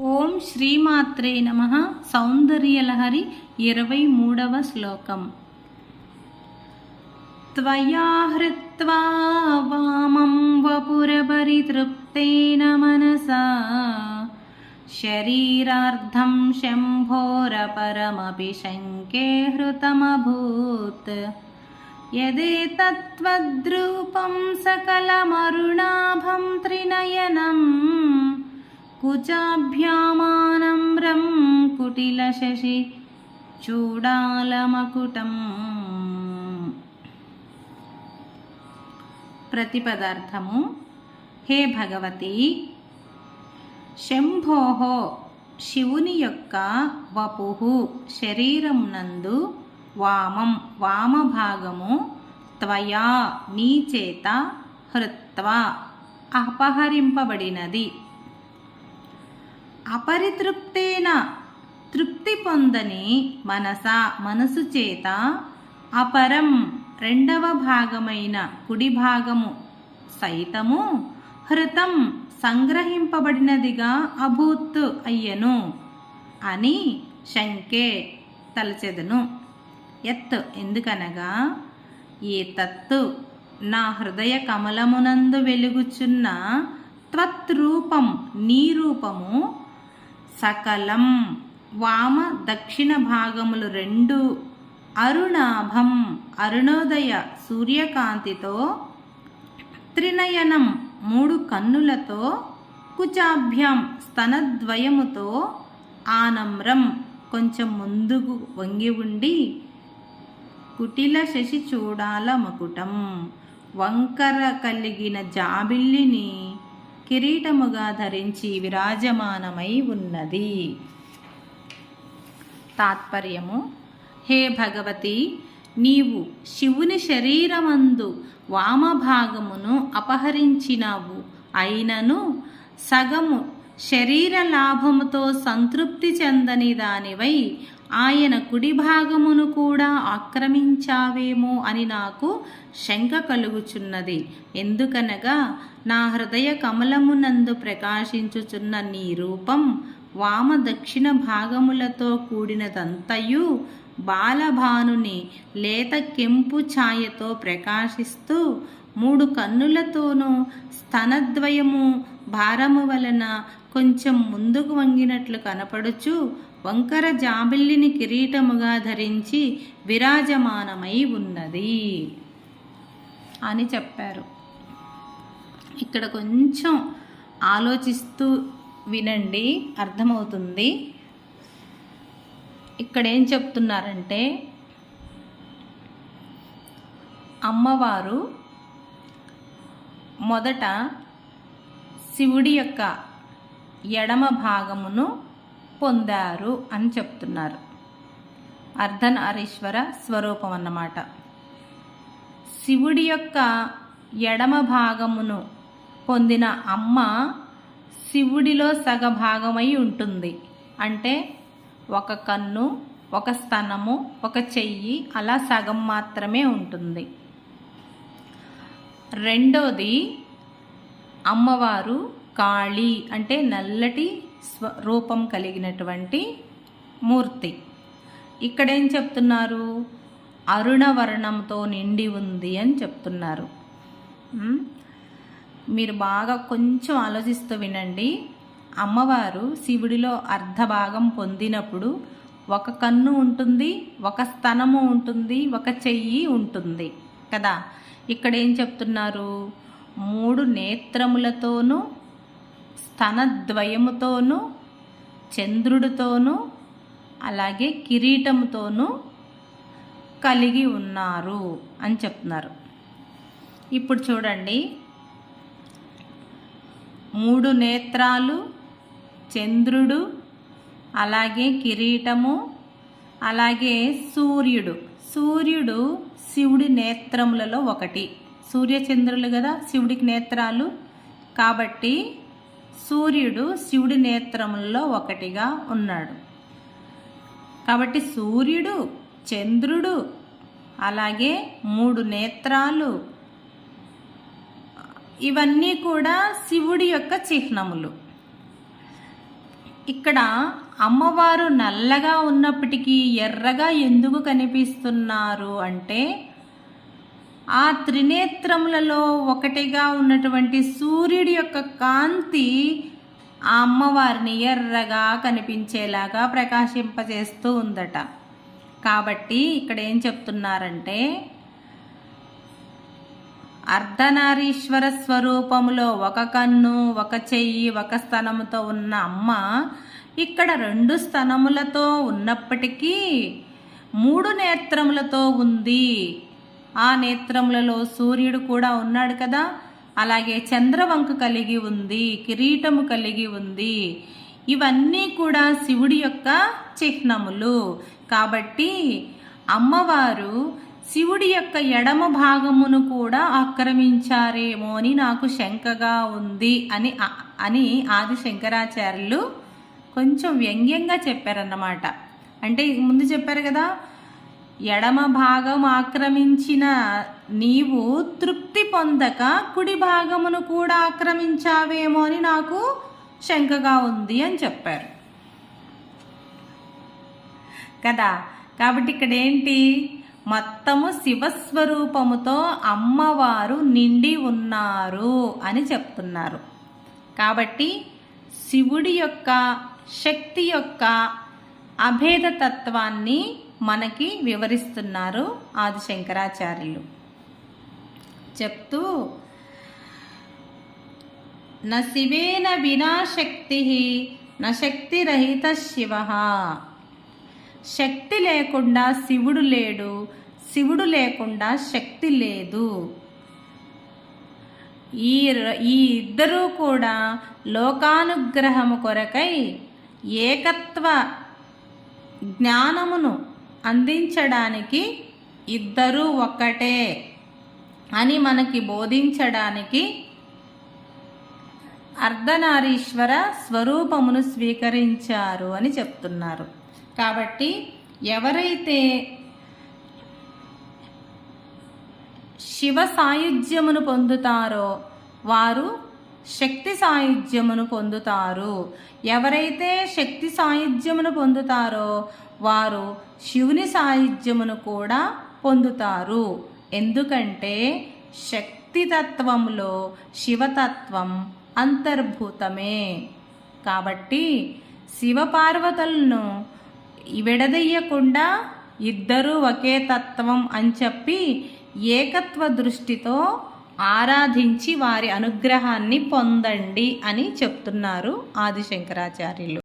ఓం శ్రీమాత్రే నమ సౌందర్యలహరి ఇరవై మూడవ శ్లోకం त्वया हृत्वा वामं वपुरपरितृप्तेन मनसा शरीरार्धं शम्भोरपरमपि शङ्के हृतमभूत् यदेतत्त्वद्रूपं सकलमरुणाभं त्रिनयनं కుచాభ్యామానమ్రం కుటిలశశి చూడాలమకుటం. ప్రతిపదార్థము హే భగవతి! శంభోహో శివుని యొక్క వపు శరీరమునందు వామం వామభాగము త్వయా నీచేత హృత్వ అపహరింపబడినది. అపరితృప్తేన తృప్తి పొందని మనస మనసు చేత అపరం రెండవ భాగమైన కుడి భాగము సైతము హృతం సంగ్రహింపబడినదిగా అభూత్ అయ్యను అని శంకే తలచెదను. ఎత్ ఎందుకనగా ఏ తత్తు నా హృదయ కమలమునందు వెలుగుచున్న త్వత్రూపం నీ రూపము సకలం వామ దక్షిణ భాగములు రెండు అరుణాభం అరుణోదయ సూర్యకాంతితో త్రినయనం మూడు కన్నులతో కుచాభ్యాం స్తనద్వయముతో ఆనమ్రం కొంచెం ముందుకు వంగి ఉండి కుటిల శశి చూడాల మకుటం వంకర కలిగిన జాబిల్లిని కిరీటముగా ధరించి విరాజమానమై ఉన్నది. తాత్పర్యము హే భగవతి నీవు శివుని శరీరమందు వామభాగమును అపహరించినావు. అయినను సగము శరీర లాభముతో సంతృప్తి చెందని దానివై ఆయన కుడి భాగమును కూడా ఆక్రమించావేమో అని నాకు శంక కలుగుచున్నది. ఎందుకనగా నా హృదయ కమలమునందు ప్రకాశించుచున్న నీ రూపం వామ దక్షిణ భాగములతో కూడినదంతయు బాలభానుని లేత కెంపు ఛాయతో ప్రకాశిస్తూ మూడు కన్నులతోనూ స్తనద్వయము భారము వలన కొంచెం ముందుకు వంగినట్లు కనపడుచు వంకర జాబిల్లిని కిరీటముగా ధరించి విరాజమానమై ఉన్నది అని చెప్పారు. ఇక్కడ కొంచెం ఆలోచిస్తూ వినండి అర్థమవుతుంది. ఇక్కడ ఏం చెప్తున్నారంటే అమ్మవారు మొదట శివుడి యొక్క ఎడమ భాగమును పొందారు అని చెప్తున్నారు. అర్ధనారీశ్వర స్వరూపం అన్నమాట. శివుడి యొక్క ఎడమ భాగమును పొందిన అమ్మ శివుడిలో సగభాగమై ఉంటుంది. అంటే ఒక కన్ను ఒక స్తనము ఒక చెయ్యి అలా సగం మాత్రమే ఉంటుంది. రెండోది అమ్మవారు కాళీ అంటే నల్లటి స్వరూపం కలిగినటువంటి మూర్తి. ఇక్కడ ఏం చెప్తున్నారు? అరుణవర్ణంతో నిండి ఉంది అని చెప్తున్నారు. మీరు బాగా కొంచెం ఆలోచిస్తూ వినండి. అమ్మవారు శివుడిలో అర్ధభాగం పొందినప్పుడు ఒక కన్ను ఉంటుంది ఒక స్తనము ఉంటుంది ఒక చెయ్యి ఉంటుంది కదా. ఇక్కడ ఏం చెప్తున్నారు? మూడు నేత్రములతోనూ స్తనద్వయముతోనూ చంద్రుడితోనూ అలాగే కిరీటముతోనూ కలిగి ఉన్నారు అని చెప్తున్నారు. ఇప్పుడు చూడండి. మూడు నేత్రాలు చంద్రుడు అలాగే కిరీటము అలాగే సూర్యుడు. సూర్యుడు శివుడి నేత్రములలో ఒకటి. సూర్యచంద్రులు కదా శివుడికి నేత్రాలు. కాబట్టి సూర్యుడు శివుడి నేత్రముల్లో ఒకటిగా ఉన్నాడు. కాబట్టి సూర్యుడు చంద్రుడు అలాగే మూడు నేత్రాలు ఇవన్నీ కూడా శివుడి యొక్క చిహ్నములు. ఇక్కడ అమ్మవారు నల్లగా ఉన్నప్పటికీ ఎర్రగా ఎందుకు కనిపిస్తున్నారు అంటే ఆ త్రినేత్రములలో ఒకటిగా ఉన్నటువంటి సూర్యుడి యొక్క కాంతి ఆ అమ్మవారిని ఎర్రగా కనిపించేలాగా ప్రకాశింపజేస్తూ ఉందట. కాబట్టి ఇక్కడ ఏం చెప్తున్నారంటే అర్ధనారీశ్వర స్వరూపములో ఒక కన్ను ఒక చెయ్యి ఒక స్థనముతో ఉన్న అమ్మ ఇక్కడ రెండు స్థనములతో ఉన్నప్పటికీ మూడు నేత్రములతో ఉంది. ఆ నేత్రములలో సూర్యుడు కూడా ఉన్నాడు కదా. అలాగే చంద్రవంక కలిగి ఉంది కిరీటము కలిగి ఉంది. ఇవన్నీ కూడా శివుడి యొక్క చిహ్నములు. కాబట్టి అమ్మవారు శివుడి యొక్క ఎడమ భాగమును కూడా ఆక్రమించారేమో అని నాకు శంకగా ఉంది అని అని ఆది శంకరాచార్యులు కొంచెం వ్యంగ్యంగా చెప్పారన్నమాట. అంటే ముందు చెప్పారు కదా ఎడమ భాగం ఆక్రమించిన నీవు తృప్తి పొందక కుడి భాగమును కూడా ఆక్రమించావేమో అని నాకు శంకగా ఉంది అని చెప్పారు. కదా? కాబట్టి ఇక్కడ ఏంటి మొత్తము శివస్వరూపముతో అమ్మవారు నిండి ఉన్నారు అని చెప్తున్నారు. కాబట్టి శివుడి యొక్క శక్తి యొక్క అభేదతత్వాన్ని మనకి వివరిస్తున్నారు ఆది శంకరాచార్యులు చెప్తూ న శివేన వినా శక్తి శివ. శక్తి లేకుండా శివుడు లేడు శివుడు లేకుండా శక్తి లేదు. ఈ ఈ ఇద్దరూ కూడా లోకానుగ్రహము కొరకై ఏకత్వ జ్ఞానమును అందించడానికి ఇద్దరూ ఒక్కటే అని మనకి బోధించడానికి అర్ధనారీశ్వర స్వరూపమును స్వీకరించారు అని చెప్తున్నారు. కాబట్టి ఎవరైతే శివ సాయుధ్యమును పొందుతారో వారు శక్తి సాయుధ్యమును పొందుతారు. ఎవరైతే శక్తి సాయుధ్యమును పొందుతారో వారు శివుని సాయుధ్యమును కూడా పొందుతారు. ఎందుకంటే శక్తితత్వంలో శివతత్వం అంతర్భూతమే. కాబట్టి శివపార్వతులను విడదీయకుండా ఇద్దరూ ఒకే తత్వం అని చెప్పి ఏకత్వ దృష్టితో ఆరాధించి వారి అనుగ్రహాన్ని పొందండి అని చెప్తున్నారు ఆదిశంకరాచార్యులు.